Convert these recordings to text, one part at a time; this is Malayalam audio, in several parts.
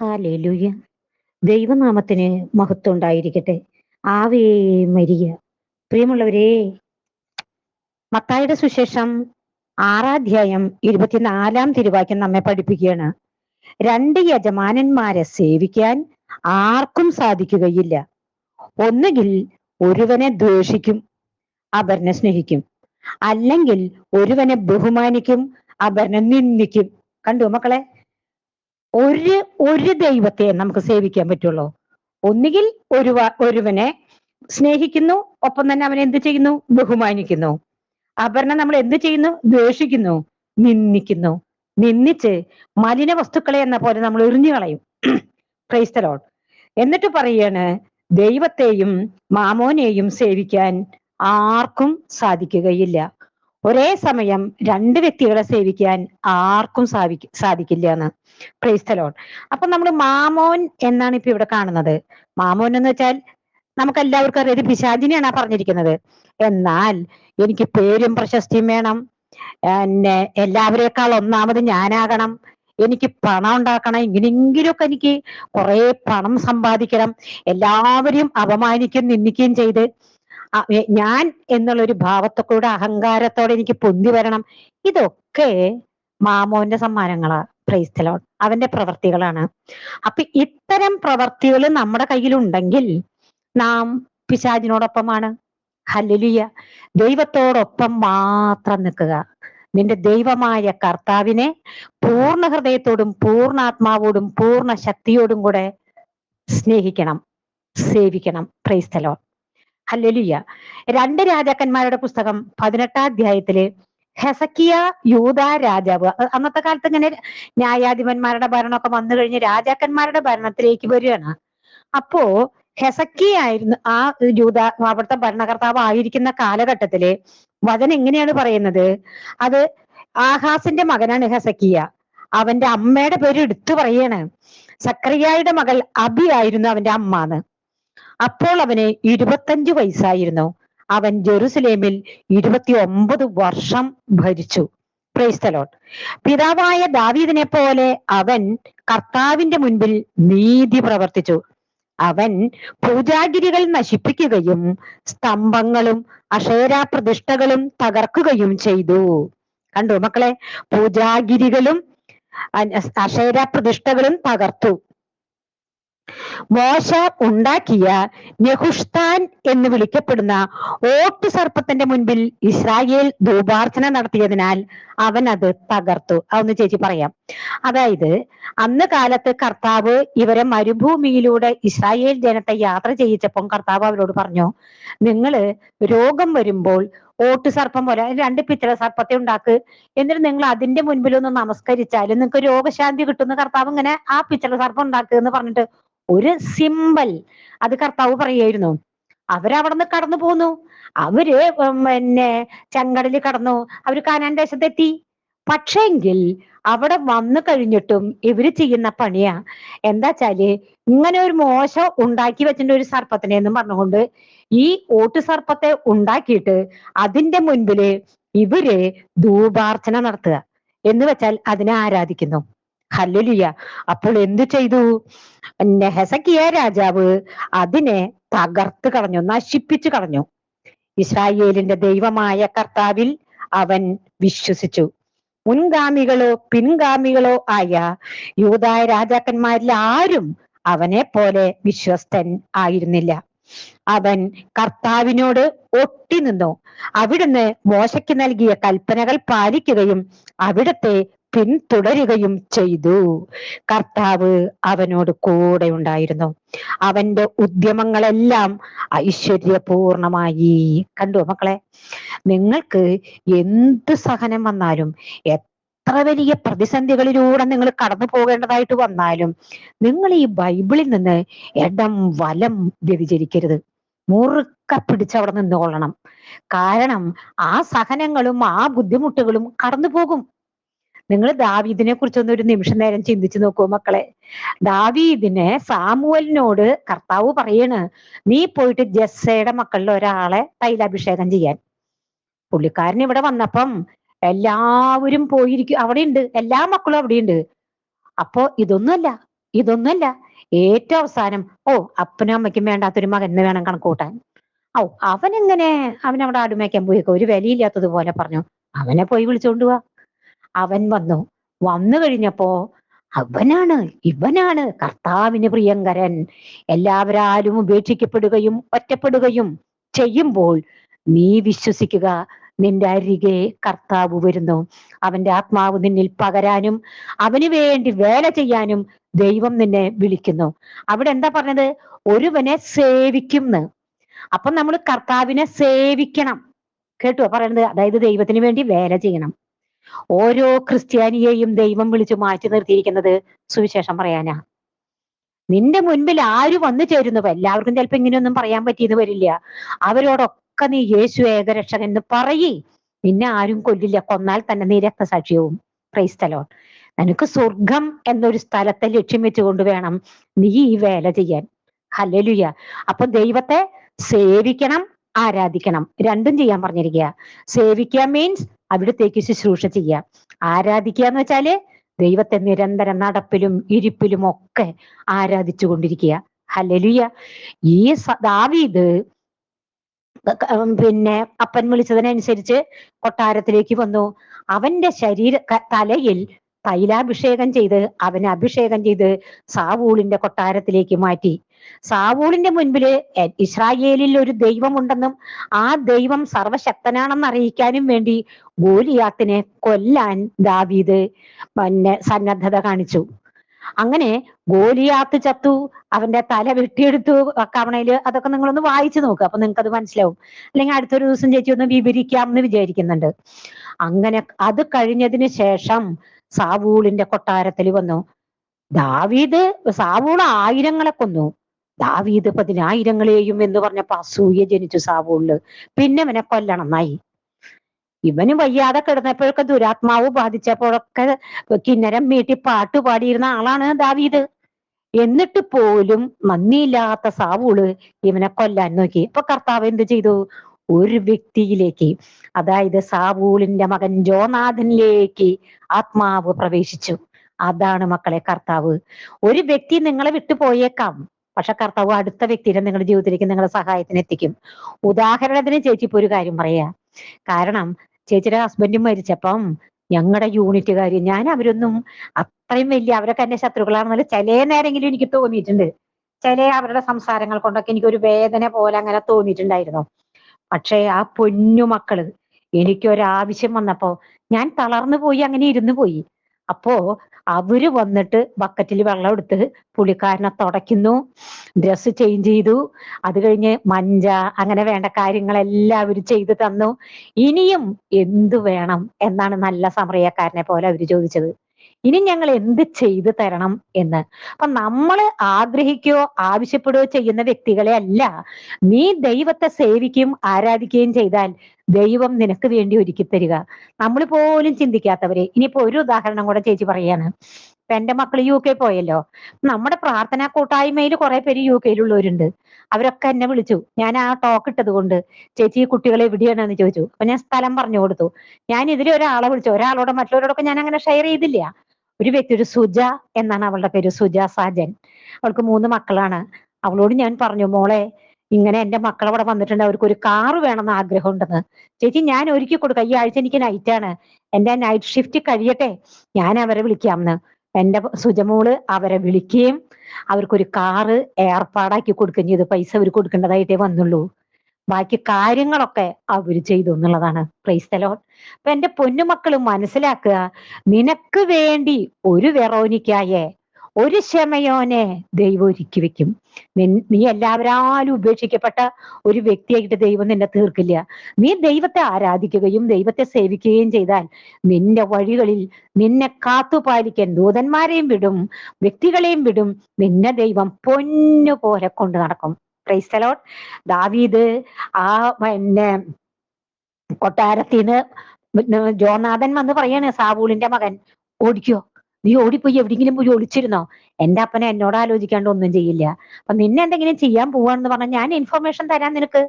ഹാലേലൂയ. ദൈവനാമത്തിന് മഹത്വം ഉണ്ടായിരിക്കട്ടെ. ആവേ മരിയ. പ്രിയമുള്ളവരെ മത്തായുടെ സുശേഷം ആറാധ്യായം ഇരുപത്തിനാലാം തിരുവാക്യം നമ്മെ പഠിപ്പിക്കുകയാണ്. രണ്ട് യജമാനന്മാരെ സേവിക്കാൻ ആർക്കും സാധിക്കുകയില്ല. ഒന്നുകിൽ ഒരുവനെ ദ്വേഷിക്കും അപരനെ സ്നേഹിക്കും. അല്ലെങ്കിൽ ഒരുവനെ ബഹുമാനിക്കും അപരനെ നിന്ദിക്കും. കണ്ടു മക്കളെ ഒരു ഒരു ദൈവത്തെ നമുക്ക് സേവിക്കാൻ പറ്റുള്ളൂ. ഒന്നുകിൽ ഒരു ഒരുവനെ സ്നേഹിക്കുന്നു ഒപ്പം തന്നെ അവനെ എന്ത് ചെയ്യുന്നു? ബഹുമാനിക്കുന്നു. അപർണ നമ്മൾ എന്ത് ചെയ്യുന്നു? ദ്വേഷിക്കുന്നു നിന്ദിക്കുന്നു. നിന്ദിച്ച് മലിന വസ്തുക്കളെ എന്ന പോലെ നമ്മൾ എറിഞ്ഞു കളയും. ക്രൈസ്തലോൺ എന്നിട്ട് പറയാണ് ദൈവത്തെയും മാമോനെയും സേവിക്കാൻ ആർക്കും സാധിക്കുകയില്ല. ഒരേ സമയം രണ്ട് വ്യക്തികളെ സേവിക്കാൻ ആർക്കും സാധിക്ക സാധിക്കില്ല എന്ന്. ക്രൈസ്തലോൺ അപ്പൊ നമ്മൾ മാമോൻ എന്നാണ് ഇപ്പൊ ഇവിടെ കാണുന്നത്. മാമോൻ എന്ന് വെച്ചാൽ നമുക്ക് എല്ലാവർക്കും അറിയാം. ഇത് പിശാചിനെയാണ് പറഞ്ഞിരിക്കുന്നത്. എന്നാൽ എനിക്ക് പേരും പ്രശസ്തിയും വേണം. എന്നെ എല്ലാവരെക്കാൾ ഒന്നാമത് ഞാനാകണം. എനിക്ക് പണം ഉണ്ടാക്കണം. ഇങ്ങനെയെങ്കിലുമൊക്കെ എനിക്ക് കുറെ പണം സമ്പാദിക്കണം. എല്ലാവരെയും അപമാനിക്കുകയും നിന്ദിക്കുകയും ചെയ്ത് ആ, എന്നുള്ള ഒരു ഭാവത്തൊക്കെയുടെ ഭാവത്തൊക്കെ അഹങ്കാരത്തോടെ എനിക്ക് പൊന്തി വരണം. ഇതൊക്കെ മാമോന്റെ സമ്മാനങ്ങളാ പ്രൈസ്തലോൺ അവന്റെ പ്രവർത്തികളാണ്. അപ്പൊ ഇത്തരം പ്രവർത്തികൾ നമ്മുടെ കയ്യിലുണ്ടെങ്കിൽ നാം പിശാചിനോടൊപ്പമാണ്. ഹല്ലുലിയ. ദൈവത്തോടൊപ്പം മാത്രം നിൽക്കുക. നിന്റെ ദൈവമായ കർത്താവിനെ പൂർണ ഹൃദയത്തോടും പൂർണാത്മാവോടും പൂർണ ശക്തിയോടും കൂടെ സ്നേഹിക്കണം സേവിക്കണം. ക്രൈസ്തലോൺ ഹല്ലേലൂയ. രണ്ട് രാജാക്കന്മാരുടെ പുസ്തകം പതിനെട്ടാം അധ്യായത്തിൽ ഹെസക്കിയ യൂത രാജാവ്. അന്നത്തെ കാലത്ത് ഇങ്ങനെ ന്യായാധിപന്മാരുടെ ഭരണമൊക്കെ വന്നു കഴിഞ്ഞ് രാജാക്കന്മാരുടെ ഭരണത്തിലേക്ക് വരികയാണ്. അപ്പോ ഹെസക്കി ആയിരുന്നു ആ യൂത അവിടുത്തെ ഭരണകർത്താവ് ആയിരിക്കുന്ന കാലഘട്ടത്തിൽ വചനം എങ്ങനെയാണ് പറയുന്നത്? അത് ആഹാസിന്റെ മകനാണ് ഹെസക്കിയ. അവന്റെ അമ്മയുടെ പേര് എടുത്തു പറയാണ്. സക്രിയായുടെ മകൾ അബി ആയിരുന്നു അവന്റെ അമ്മാന്ന്. അപ്പോൾ അവന് ഇരുപത്തഞ്ചു വയസ്സായിരുന്നു. അവൻ ജെറുസലേമിൽ ഇരുപത്തി ഒമ്പത് വർഷം ഭരിച്ചു. ക്രൈസ്തലോൺ പിതാവായ ദാവീദിനെ പോലെ അവൻ കർത്താവിന്റെ മുൻപിൽ നീതി പ്രവർത്തിച്ചു. അവൻ പൂജാഗിരികൾ നശിപ്പിക്കുകയും സ്തംഭങ്ങളും അഷേരാ പ്രതിഷ്ഠകളും തകർക്കുകയും ചെയ്തു. കണ്ടു മക്കളെ? പൂജാഗിരികളും അഷേരാ പ്രതിഷ്ഠകളും തകർത്തു. മോശ ഉണ്ടാക്കിയ നെഹുഷ്താൻ എന്ന് വിളിക്കപ്പെടുന്ന ഓട്ട് സർപ്പത്തിന്റെ മുൻപിൽ ഇസ്രായേൽ ധൂപാർച്ചന നടത്തിയതിനാൽ അവൻ അത് തകർത്തു. അതൊന്ന് ചേച്ചി പറയാം. അതായത് അന്ന് കാലത്ത് കർത്താവ് ഇവരെ മരുഭൂമിയിലൂടെ ഇസ്രായേൽ ജനത്തെ യാത്ര ചെയ്യിച്ചപ്പം കർത്താവ് അവരോട് പറഞ്ഞു നിങ്ങൾ രോഗം വരുമ്പോൾ ഓട്ട് സർപ്പം പോലെ രണ്ട് പിത്തള സർപ്പത്തെ ഉണ്ടാക്ക്. എന്നിട്ട് നിങ്ങൾ അതിന്റെ മുൻപിൽ ഒന്ന് നമസ്കരിച്ചാൽ നിങ്ങൾക്ക് രോഗശാന്തി കിട്ടുന്ന കർത്താവ് ഇങ്ങനെ ആ പിത്തള സർപ്പം ഉണ്ടാക്കുക എന്ന് പറഞ്ഞിട്ട് ഒരു സിമ്പൽ അത് കർത്താവ് പറയായിരുന്നു അവരവിടുന്ന് കടന്നു പോന്നു. അവർ പിന്നെ ചെങ്കടലിൽ കടന്നു. അവർ കാനാൻ ദേശത്തെത്തി. പക്ഷെങ്കിൽ അവിടെ വന്നു കഴിഞ്ഞിട്ടും ഇവർ ചെയ്യുന്ന പണിയാ. എന്താ വെച്ചാൽ ഇങ്ങനെ ഒരു മോശം ഉണ്ടാക്കി വെച്ചിട്ട് ഒരു സർപ്പത്തിനെ എന്നും പറഞ്ഞുകൊണ്ട് ഈ ഓട്ടു സർപ്പത്തെ ഉണ്ടാക്കിയിട്ട് അതിന്റെ മുൻപിൽ ഇവർ ധൂപാർച്ചന നടത്തുക. എന്ന് വെച്ചാൽ അതിനെ ആരാധിക്കുന്നു. ഹല്ലുലിയ. അപ്പോൾ എന്തു ചെയ്തു? നെഹസക്കിയ രാജാവ് അതിനെ തകർത്ത് കളഞ്ഞു നശിപ്പിച്ചു കളഞ്ഞു. ഇസ്രായേലിന്റെ ദൈവമായ കർത്താവിൽ അവൻ വിശ്വസിച്ചു. മുൻഗാമികളോ പിൻഗാമികളോ ആയ യൂതായ രാജാക്കന്മാരിൽ ആരും അവനെ പോലെ വിശ്വസ്തൻ ആയിരുന്നില്ല. അവൻ കർത്താവിനോട് ഒട്ടി നിന്നു. അവിടുന്ന് മോശയ്ക്ക് നൽകിയ കൽപ്പനകൾ പാലിക്കുകയും അവിടത്തെ പിന്തുടരുകയും ചെയ്തു. കർത്താവ് അവനോട് കൂടെ ഉണ്ടായിരുന്നു. അവന്റെ ഉദ്യമങ്ങളെല്ലാം ഐശ്വര്യപൂർണമായി. കണ്ടു മക്കളെ? നിങ്ങൾക്ക് എന്ത് സഹനം വന്നാലും എത്ര വലിയ പ്രതിസന്ധികളിലൂടെ നിങ്ങൾ കടന്നു പോകേണ്ടതായിട്ട് വന്നാലും നിങ്ങൾ ഈ ബൈബിളിൽ നിന്ന് ഇടം വലം വ്യതിചരിക്കരുത് മുറുക്ക പിടിച്ചവിടെ നിന്നുകൊള്ളണം കാരണം ആ സഹനങ്ങളും ആ ബുദ്ധിമുട്ടുകളും കടന്നു പോകും നിങ്ങൾ ദാവീദിനെ കുറിച്ചൊന്ന് ഒരു നിമിഷം നേരം ചിന്തിച്ചു നോക്കൂ മക്കളെ. ദാവീദിനെ സാമുവലിനോട് കർത്താവ് പറയാണ് നീ പോയിട്ട് ജസ്സയുടെ മക്കളിൽ ഒരാളെ തൈലാഭിഷേകം ചെയ്യാൻ. പുള്ളിക്കാരൻ ഇവിടെ വന്നപ്പം എല്ലാവരും പോയിരിക്കും അവിടെ ഉണ്ട് എല്ലാ മക്കളും അവിടെ ഉണ്ട് അപ്പോ ഇതൊന്നുമല്ല ഇതൊന്നുമല്ല ഏറ്റവും അവസാനം ഓ അപ്പനും അമ്മയ്ക്കും വേണ്ടാത്തൊരു മകന് വേണം കണക്കൂട്ടാൻ. ഓ അവനെങ്ങനെ അവിടെ ആടുമേക്കാൻ പോയേക്കോ ഒരു വിലയില്ലാത്തതുപോലെ പറഞ്ഞു അവനെ പോയി വിളിച്ചോണ്ട് പോവാ അവൻ വന്നു. വന്നു കഴിഞ്ഞപ്പോ അവനാണ് ഇവനാണ് കർത്താവിന് പ്രിയങ്കരൻ. എല്ലാവരാലും ഉപേക്ഷിക്കപ്പെടുകയും ഒറ്റപ്പെടുകയും ചെയ്യുമ്പോൾ നീ വിശ്വസിക്കുക നിന്റെ അരികെ കർത്താവ് വരുന്നു. അവന്റെ ആത്മാവ് നിന്നിൽ പകരാനും അവന് വേണ്ടി വേല ചെയ്യാനും ദൈവം നിന്നെ വിളിക്കുന്നു. അവിടെ എന്താ പറഞ്ഞത്? ഒരുവനെ സേവിക്കുന്ന്. അപ്പൊ നമ്മൾ കർത്താവിനെ സേവിക്കണം. കേട്ടോ? പറയുന്നത് അതായത് ദൈവത്തിന് വേണ്ടി വേല ചെയ്യണം. ഓരോ ക്രിസ്ത്യാനിയെയും ദൈവം വിളിച്ചു മാറ്റി നിർത്തിയിരിക്കുന്നത് സുവിശേഷം പറയാനാ. നിന്റെ മുൻപിൽ ആര് വന്നു ചേരുന്നു എല്ലാവർക്കും ചിലപ്പോ ഇങ്ങനെയൊന്നും പറയാൻ പറ്റിയെന്ന് വരില്ല. അവരോടൊക്കെ നീ യേശു ഏകരക്ഷകൻ എന്ന് പറയേ. നിന്നെ ആരും കൊല്ലില്ല. കൊന്നാൽ തന്നെ നീ രക്തസാക്ഷിയവും. ക്രൈസ്തലോൺ നിനക്ക് സ്വർഗം എന്നൊരു സ്ഥലത്തെ ലക്ഷ്യം വെച്ചുകൊണ്ട് വേണം നീ ഈ വേല ചെയ്യാൻ. ഹല്ലേലൂയ അപ്പൊ ദൈവത്തെ സേവിക്കണം ആരാധിക്കണം. രണ്ടും ചെയ്യാൻ പറഞ്ഞിരിക്കുക. സേവിക്കുക മീൻസ് അവിടത്തേക്ക് ശുശ്രൂഷ ചെയ്യുക ആരാധിക്കുക എന്ന് വെച്ചാൽ ദൈവത്തെ നിരന്തരം നടപ്പിലും ഇരിപ്പിലും ഒക്കെ ആരാധിച്ചു കൊണ്ടിരിക്കുക ഹല്ലേലൂയ. ഈ ദാവീദ് പിന്നെ അപ്പൻ വിളിച്ചതിനനുസരിച്ച് കൊട്ടാരത്തിലേക്ക് വന്നു. അവന്റെ ശരീര തലയിൽ തൈലാഭിഷേകം ചെയ്ത് അവനെ അഭിഷേകം ചെയ്ത് സാവൂളിന്റെ കൊട്ടാരത്തിലേക്ക് മാറ്റി. സാവൂളിന്റെ മുൻപിൽ ഇസ്രായേലിൽ ഒരു ദൈവമുണ്ടെന്നും ആ ദൈവം സർവശക്തനാണെന്ന് അറിയിക്കാനും വേണ്ടി ഗോലിയാത്തിനെ കൊല്ലാൻ ദാവീദ് പിന്നെ സന്നദ്ധത കാണിച്ചു. അങ്ങനെ ഗോലിയാത്ത് ചത്തു അവന്റെ തല വെട്ടിയെടുത്തു കവണയിൽ അതൊക്കെ നിങ്ങളൊന്ന് വായിച്ചു നോക്കുക അപ്പൊ നിങ്ങൾക്ക് അത് മനസ്സിലാവും. അല്ലെങ്കിൽ അടുത്തൊരു ദിവസം ചേച്ചി ഒന്ന് വിവരിക്കാം എന്ന് വിചാരിക്കുന്നുണ്ട്. അങ്ങനെ അത് കഴിഞ്ഞതിന് ശേഷം സാവൂളിന്റെ കൊട്ടാരത്തിൽ വന്നു. ദാവീദ് സാവൂൾ ആയിരങ്ങളെ കൊന്നു. ദാവീദ് പതിനായിരങ്ങളെയും എന്ന് പറഞ്ഞപ്പോ അസൂയ ജനിച്ചു സാവൂളിൽ. പിന്നെ അവനെ കൊല്ലണം. എന്നായി ഇവന് വയ്യാതെ കിടന്നപ്പോഴൊക്കെ ദുരാത്മാവ് ബാധിച്ചപ്പോഴൊക്കെ കിന്നരം മീട്ടി പാട്ട് പാടിയിരുന്ന ആളാണ് ദാവീദ്. എന്നിട്ട് പോലും നന്ദിയില്ലാത്ത സാവൂൾ ഇവനെ കൊല്ലാൻ നോക്കി. ഇപ്പൊ കർത്താവ് എന്ത് ചെയ്തു? ഒരു വ്യക്തിയിലേക്ക് അതായത് സാവൂളിന്റെ മകൻ ജോനാഥനിലേക്ക് ആത്മാവ് പ്രവേശിച്ചു. അതാണ് മക്കളെ കർത്താവ്. ഒരു വ്യക്തി നിങ്ങളെ വിട്ടുപോയേക്കാം പക്ഷെ കർത്താവ് അടുത്ത വ്യക്തിയുടെ നിങ്ങളുടെ ജീവിതത്തിലേക്ക് നിങ്ങളുടെ സഹായത്തിന് എത്തിക്കും. ഉദാഹരണത്തിന് ചേച്ചി ഇപ്പൊ ഒരു കാര്യം പറയാ. കാരണം ചേച്ചിയുടെ ഹസ്ബൻഡ് മരിച്ചപ്പം ഞങ്ങളുടെ യൂണിറ്റുകാർ ഞാൻ അവരൊന്നും അത്രയും വലിയ അവരൊക്കെ എന്റെ ശത്രുക്കളാണെന്നല്ല ചില നേരെങ്കിലും എനിക്ക് തോന്നിയിട്ടുണ്ട്. ചില അവരുടെ സംസാരങ്ങൾ കൊണ്ടൊക്കെ എനിക്കൊരു വേദന പോലെ അങ്ങനെ തോന്നിയിട്ടുണ്ടായിരുന്നു. പക്ഷേ ആ പൊന്നു മക്കൾ എനിക്കൊരാവശ്യം വന്നപ്പോ ഞാൻ തളർന്നു പോയി അങ്ങനെ ഇരുന്നു പോയി. അപ്പോ അവർ വന്നിട്ട് ബക്കറ്റിൽ വെള്ളം എടുത്ത് പുള്ളിക്കാരനെ തുടയ്ക്കുന്നു ഡ്രസ്സ് ചേഞ്ച് ചെയ്തു. അത് കഴിഞ്ഞ് മഞ്ച അങ്ങനെ വേണ്ട കാര്യങ്ങളെല്ലാം അവർ ചെയ്തു തന്നു. ഇനിയും എന്തു വേണം എന്നാണ് നല്ല സമറിയക്കാരനെ പോലെ അവർ ചോദിച്ചത്. ഇനി ഞങ്ങൾ എന്ത് ചെയ്തു തരണം എന്ന്. അപ്പൊ നമ്മൾ ആഗ്രഹിക്കുകയോ ആവശ്യപ്പെടുകയോ ചെയ്യുന്ന വ്യക്തികളെ അല്ല നീ ദൈവത്തെ സേവിക്കുകയും ആരാധിക്കുകയും ചെയ്താൽ ദൈവം നിനക്ക് വേണ്ടി ഒരുക്കി തരിക. നമ്മൾ പോലും ചിന്തിക്കാത്തവരെ. ഇനിയിപ്പോ ഒരു ഉദാഹരണം കൂടെ ചേച്ചി പറയാണ്. എന്റെ മക്കൾ യു കെ പോയല്ലോ. നമ്മുടെ പ്രാർത്ഥനാ കൂട്ടായ്മയിൽ കുറെ പേര് യു കെയിലുള്ളവരുണ്ട്. അവരൊക്കെ എന്നെ വിളിച്ചു. ഞാൻ ആ ടോക്ക് ഇട്ടത് കൊണ്ട് ചേച്ചി ഈ കുട്ടികളെ എവിടെയാണെന്ന് ചോദിച്ചു. അപ്പൊ ഞാൻ സ്ഥലം പറഞ്ഞു കൊടുത്തു. ഞാൻ ഇതിൽ ഒരാളെ വിളിച്ചു. ഒരാളോട് മറ്റുള്ളവരോടൊക്കെ ഞാൻ അങ്ങനെ ഷെയർ ചെയ്തില്ല. ഒരു വ്യക്തി ഒരു സുജ എന്നാണ് അവളുടെ പേര്. സുജ സാജൻ. അവൾക്ക് മൂന്ന് മക്കളാണ്. അവളോട് ഞാൻ പറഞ്ഞു മോളെ ഇങ്ങനെ എന്റെ മക്കൾ അവിടെ വന്നിട്ടുണ്ട്. അവർക്ക് ഒരു കാറ് വേണമെന്ന് ആഗ്രഹം ഉണ്ടെന്ന് ചേച്ചി ഞാൻ ഒരുക്കി കൊടുക്കാം. ഈ ആഴ്ച എനിക്ക് നൈറ്റ് ആണ്. എന്റെ നൈറ്റ് ഷിഫ്റ്റ് കഴിയട്ടെ? ഞാൻ അവരെ വിളിക്കാമെന്ന്. എന്റെ സുജമോൾ അവരെ വിളിക്കുകയും അവർക്കൊരു കാറ് ഏർപ്പാടാക്കി കൊടുക്കുകയും ചെയ്തു. പൈസ അവർ കൊടുക്കേണ്ടതായിട്ടേ വന്നുള്ളൂ. ബാക്കി കാര്യങ്ങളൊക്കെ അവർ ചെയ്തു എന്നുള്ളതാണ്. ക്രൈസ്തലോൺ അപ്പൊ എന്റെ പൊന്നുമക്കൾ മനസ്സിലാക്കുക നിനക്ക് വേണ്ടി ഒരു വെറോനിക്കായെ ഒരു ശമയോനെ ദൈവം ഒരുക്കി വെക്കും. നീ എല്ലാവരാലും ഉപേക്ഷിക്കപ്പെട്ട ഒരു വ്യക്തിയായിട്ട് ദൈവം നിന്നെ തീർക്കില്ല. നീ ദൈവത്തെ ആരാധിക്കുകയും ദൈവത്തെ സേവിക്കുകയും ചെയ്താൽ നിന്റെ വഴികളിൽ നിന്നെ കാത്തുപാലിക്കാൻ ദൂതന്മാരെയും വിടും വ്യക്തികളെയും വിടും. നിന്നെ ദൈവം പൊന്നു പോലെ കൊണ്ട് നടക്കും. ക്രൈസ്തലോട്ട് ദാവീദ് ആ പിന്നെ കൊട്ടാരത്തിന്ന് പിന്നെ ജോനാഥൻ വന്ന് പറയാണ് സാവൂളിന്റെ മകൻ ഓടിക്കോ. നീ ഓടിപ്പോയി എവിടെയെങ്കിലും പോയി ഒളിച്ചിരുന്നോ? എന്റെ അപ്പനെ എന്നോട് ആലോചിക്കാണ്ട് ഒന്നും ചെയ്യില്ല. അപ്പൊ നിന്നെ എന്തെങ്കിലും ചെയ്യാൻ പോവാണെന്ന് പറഞ്ഞാൽ ഞാൻ ഇൻഫർമേഷൻ തരാൻ നിനക്ക്.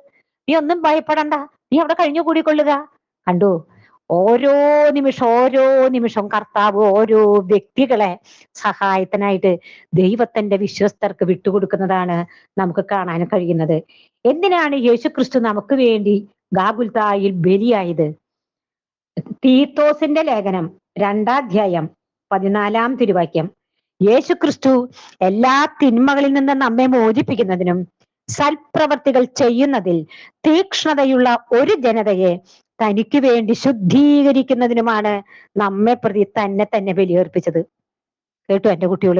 നീ ഒന്നും ഭയപ്പെടണ്ട. നീ അവിടെ കഴിഞ്ഞു കൂടിക്കൊള്ളുക. കണ്ടു? ഓരോ നിമിഷം ഓരോ നിമിഷം കർത്താവ് ഓരോ വ്യക്തികളെ സഹായത്തിനായിട്ട് ദൈവത്തിന്റെ വിശ്വസ്തർക്ക് വിട്ടുകൊടുക്കുന്നതാണ് നമുക്ക് കാണാൻ കഴിയുന്നത്. എന്തിനാണ് യേശുക്രിസ്തു നമുക്ക് വേണ്ടി ഗാഗുൽത്തായിൽ ബലിയായത്? തീത്തോസിന്റെ ലേഖനം രണ്ടാധ്യായം പതിനാലാം തിരുവാക്യം. യേശുക്രിസ്തു എല്ലാ തിന്മകളിൽ നിന്ന് നമ്മെ മോചിപ്പിക്കുന്നതിനും സൽപ്രവർത്തികൾ ചെയ്യുന്നതിൽ തീക്ഷ്ണതയുള്ള ഒരു ജനതയെ തനിക്ക് വേണ്ടി ശുദ്ധീകരിക്കുന്നതിനുമാണ് നമ്മെ പ്രതി തന്നെ തന്നെ ബലിയർപ്പിച്ചത്. കേട്ടു എന്റെ കുട്ടികൾ.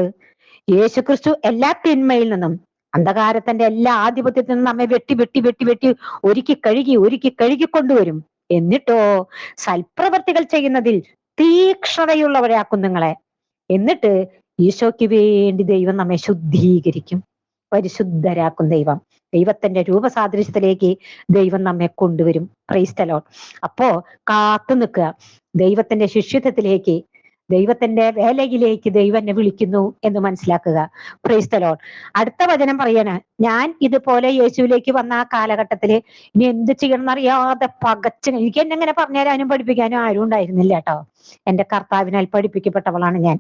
യേശുക്രിസ്തു എല്ലാ തിന്മയിൽ നിന്നും അന്ധകാരത്തിന്റെ എല്ലാ ആധിപത്യത്തിൽ നിന്നും നമ്മെ വെട്ടി വെട്ടി വെട്ടി വെട്ടി ഒരുക്കി കഴുകി ഒരുക്കി കഴുകി കൊണ്ടുവരും എന്നിട്ടോ സൽപ്രവർത്തികൾ ചെയ്യുന്നതിൽ തീക്ഷ്ണതയുള്ളവരാക്കും നിങ്ങളെ. എന്നിട്ട് ഈശോയ്ക്ക് വേണ്ടി ദൈവം നമ്മെ ശുദ്ധീകരിക്കും. പരിശുദ്ധരാക്കും ദൈവം. ദൈവത്തിന്റെ രൂപസാദൃശ്യത്തിലേക്ക് ദൈവം നമ്മെ കൊണ്ടുവരും. ക്രൈസ്തലോ അപ്പോ കാത്തു നിൽക്കുക. ദൈവത്തിന്റെ ശിഷ്യത്വത്തിലേക്ക് ദൈവത്തിന്റെ വേലയിലേക്ക് ദൈവം എന്നെ വിളിക്കുന്നു എന്ന് മനസ്സിലാക്കുക. ക്രൈസ്തലോൺ അടുത്ത വചനം പറയാണ് ഞാൻ ഇതുപോലെ യേശുവിലേക്ക് വന്ന ആ കാലഘട്ടത്തിൽ ഇനി എന്ത് ചെയ്യണം അറിയാതെ പകച്ച് എനിക്ക് എന്നെ അങ്ങനെ പറഞ്ഞുതരാനും പഠിപ്പിക്കാനും ആരും ഉണ്ടായിരുന്നില്ല കേട്ടോ. എന്റെ കർത്താവിനാൽ പഠിപ്പിക്കപ്പെട്ടവളാണ് ഞാൻ.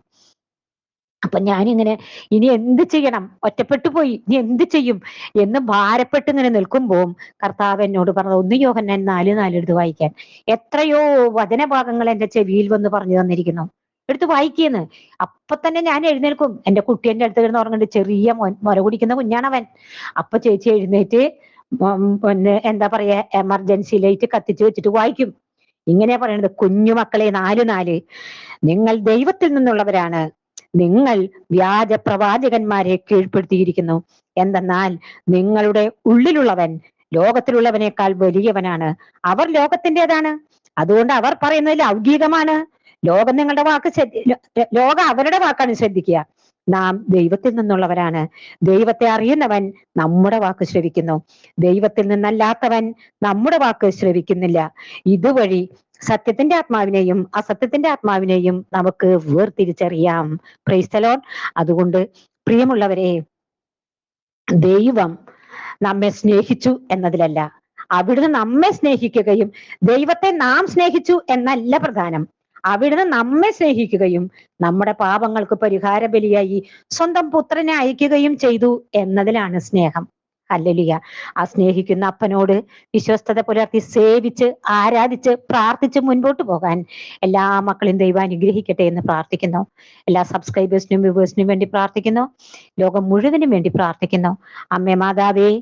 അപ്പൊ ഞാനിങ്ങനെ ഇനി എന്ത് ചെയ്യണം? ഒറ്റപ്പെട്ടു പോയി. ഇനി എന്ത് ചെയ്യും? എന്ന് ഭാരപ്പെട്ട് ഇങ്ങനെ നിൽക്കുമ്പോൾ കർത്താവ് എന്നോട് പറഞ്ഞത് ഒന്ന് യോഹന്നാൻ നാല് നാല് എടുത്ത് വായിക്കാൻ. എത്രയോ വചനഭാഗങ്ങൾ എന്റെ ചെവിയിൽ വന്ന് പറഞ്ഞു തന്നിരിക്കുന്നു. എടുത്ത് വായിക്കുന്നു. അപ്പൊ തന്നെ ഞാൻ എഴുന്നേൽക്കും. എന്റെ കുട്ടി എന്റെ അടുത്ത് കിടന്ന് ഉറങ്ങുന്നുണ്ട്. ചെറിയ മുര കുടിക്കുന്ന കുഞ്ഞാണവൻ. അപ്പൊ ചേച്ചി എഴുന്നേറ്റ് പിന്നെ എന്താ പറയാ എമർജൻസി ലൈറ്റ് കത്തിച്ച് വെച്ചിട്ട് വായിക്കും. ഇങ്ങനെ പറയണത്. കുഞ്ഞു മക്കളെ നാല് നാല്. നിങ്ങൾ ദൈവത്തിൽ നിന്നുള്ളവരാണ്. നിങ്ങൾ വ്യാജ പ്രവാചകന്മാരെ കീഴ്പ്പെടുത്തിയിരിക്കുന്നു. എന്തെന്നാൽ നിങ്ങളുടെ ഉള്ളിലുള്ളവൻ ലോകത്തിലുള്ളവനേക്കാൾ വലിയവനാണ്. അവർ ലോകത്തിന്റെതാണ്. അതുകൊണ്ട് അവർ പറയുന്നത് ലൗകികമാണ്. ലോകം നിങ്ങളുടെ വാക്ക് ലോകം അവരുടെ വാക്കാണ് ശ്രദ്ധിക്കുക. നാം ദൈവത്തിൽ നിന്നുള്ളവരാണ്. ദൈവത്തെ അറിയുന്നവൻ നമ്മുടെ വാക്ക് ശ്രവിക്കുന്നു. ദൈവത്തിൽ നിന്നല്ലാത്തവൻ നമ്മുടെ വാക്ക് ശ്രവിക്കുന്നില്ല. ഇതുവഴി സത്യത്തിന്റെ ആത്മാവിനെയും അസത്യത്തിന്റെ ആത്മാവിനെയും നമുക്ക് വേർതിരിച്ചറിയാം. പ്രൈസ്തലോൺ അതുകൊണ്ട് പ്രിയമുള്ളവരെ ദൈവം നമ്മെ സ്നേഹിച്ചു എന്നതിലല്ല. അവിടുന്ന് നമ്മെ സ്നേഹിക്കുകയും ദൈവത്തെ നാം സ്നേഹിച്ചു എന്നല്ല പ്രധാനം. അവിടുന്ന് നമ്മെ സ്നേഹിക്കുകയും നമ്മുടെ പാപങ്ങൾക്ക് പരിഹാര ബലിയായി സ്വന്തം പുത്രനെ അയക്കുകയും ചെയ്തു എന്നതിലാണ് സ്നേഹം. അല്ലലിയ ആ സ്നേഹിക്കുന്ന അപ്പനോട് വിശ്വസ്തത പുലർത്തി സേവിച്ച് ആരാധിച്ച് പ്രാർത്ഥിച്ച് മുൻപോട്ട് പോകാൻ എല്ലാ മക്കളും ദൈവം അനുഗ്രഹിക്കട്ടെ എന്ന് പ്രാർത്ഥിക്കുന്നു. എല്ലാ സബ്സ്ക്രൈബേഴ്സിനും വ്യൂവേഴ്സിനും വേണ്ടി പ്രാർത്ഥിക്കുന്നു. ലോകം മുഴുവനും വേണ്ടി പ്രാർത്ഥിക്കുന്നു. അമ്മേ മാതാവേ